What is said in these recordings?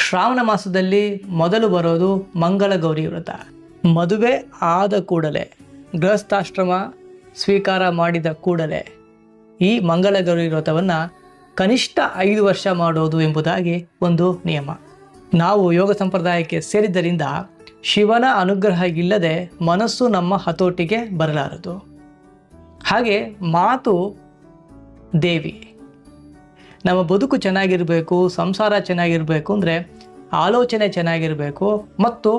ಶ್ರಾವಣ ಮಾಸದಲ್ಲಿ ಮೊದಲು ಬರೋದು ಮಂಗಳ ಗೌರಿ ವ್ರತ. ಮದುವೆ ಆದ ಕೂಡಲೇ ಗೃಹಸ್ಥಾಶ್ರಮ ಸ್ವೀಕಾರ ಮಾಡಿದ ಕೂಡಲೇ ಈ ಮಂಗಳ ಗೌರಿ ವ್ರತವನ್ನು ಕನಿಷ್ಠ ಐದು ವರ್ಷ ಮಾಡೋದು ಎಂಬುದಾಗಿ ಒಂದು ನಿಯಮ. ನಾವು ಯೋಗ ಸಂಪ್ರದಾಯಕ್ಕೆ ಸೇರಿದ್ದರಿಂದ ಶಿವನ ಅನುಗ್ರಹ ಇಲ್ಲದೆ ಮನಸ್ಸು ನಮ್ಮ ಹತೋಟಿಗೆ ಬರಲಾರದು. ಹಾಗೆ ಮಾತು ದೇವಿ. ನಮ್ಮ ಬದುಕು ಚೆನ್ನಾಗಿರಬೇಕು, ಸಂಸಾರ ಚೆನ್ನಾಗಿರಬೇಕು ಅಂದರೆ ಆಲೋಚನೆ ಚೆನ್ನಾಗಿರಬೇಕು ಮತ್ತು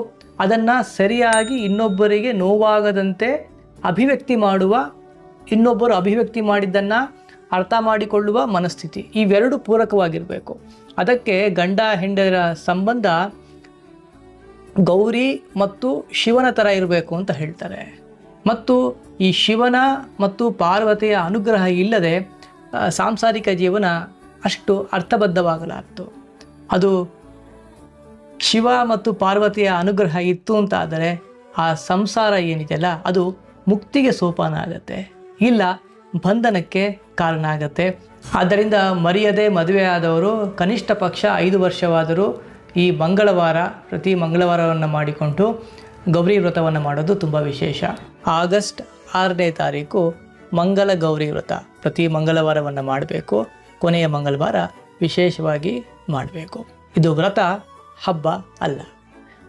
ಅದನ್ನು ಸರಿಯಾಗಿ ಇನ್ನೊಬ್ಬರಿಗೆ ನೋವಾಗದಂತೆ ಅಭಿವ್ಯಕ್ತಿ ಮಾಡುವ, ಇನ್ನೊಬ್ಬರು ಅಭಿವ್ಯಕ್ತಿ ಮಾಡಿದ್ದನ್ನು ಅರ್ಥ ಮಾಡಿಕೊಳ್ಳುವ ಮನಸ್ಥಿತಿ. ಇವೆರಡು ಪೂರಕವಾಗಿರಬೇಕು. ಅದಕ್ಕೆ ಗಂಡ ಹೆಂಡರ ಸಂಬಂಧ ಗೌರಿ ಮತ್ತು ಶಿವನ ಥರ ಇರಬೇಕು ಅಂತ ಹೇಳ್ತಾರೆ. ಮತ್ತು ಈ ಶಿವನ ಮತ್ತು ಪಾರ್ವತಿಯ ಅನುಗ್ರಹ ಇಲ್ಲದೆ ಸಾಂಸಾರಿಕ ಜೀವನ ಅಷ್ಟು ಅರ್ಥಬದ್ಧವಾಗಲಾರದು ಅದು ಶಿವ ಮತ್ತು ಪಾರ್ವತಿಯ ಅನುಗ್ರಹ ಇತ್ತು ಅಂತ ಆದರೆ ಆ ಸಂಸಾರ ಏನಿದೆಯಲ್ಲ, ಅದು ಮುಕ್ತಿಗೆ ಸೋಪಾನ ಆಗತ್ತೆ. ಇಲ್ಲ, ಬಂಧನಕ್ಕೆ ಕಾರಣ ಆಗತ್ತೆ. ಆದ್ದರಿಂದ ಮರೆಯದೆ ಮದುವೆ ಆದವರು, ಕನಿಷ್ಠ ಪಕ್ಷ ಐದು ವರ್ಷವಾದರೂ ಈ ಮಂಗಳವಾರ, ಪ್ರತಿ ಮಂಗಳವಾರವನ್ನು ಮಾಡಿಕೊಂಡು ಗೌರಿ ವ್ರತವನ್ನು ಮಾಡೋದು ತುಂಬ ವಿಶೇಷ. ಆಗಸ್ಟ್ ಆರನೇ ತಾರೀಕು ಮಂಗಲ ಗೌರಿ ವ್ರತ ಪ್ರತಿ ಮಂಗಳವಾರವನ್ನು ಮಾಡಬೇಕು. ಕೊನೆಯ ಮಂಗಳವಾರ ವಿಶೇಷವಾಗಿ ಮಾಡಬೇಕು. ಇದು ವ್ರತ, ಹಬ್ಬ ಅಲ್ಲ.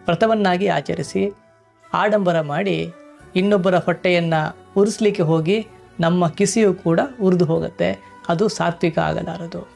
ವ್ರತವನ್ನಾಗಿ ಆಚರಿಸಿ ಆಡಂಬರ ಮಾಡಿ ಇನ್ನೊಬ್ಬರ ಹೊಟ್ಟೆಯನ್ನು ಉರಿಸ್ಲಿಕ್ಕೆ ಹೋಗಿ ನಮ್ಮ ಕಿಸಿಯು ಕೂಡ ಉರಿದು ಹೋಗುತ್ತೆ. ಅದು ಸಾತ್ವಿಕ ಆಗಲಾರದು.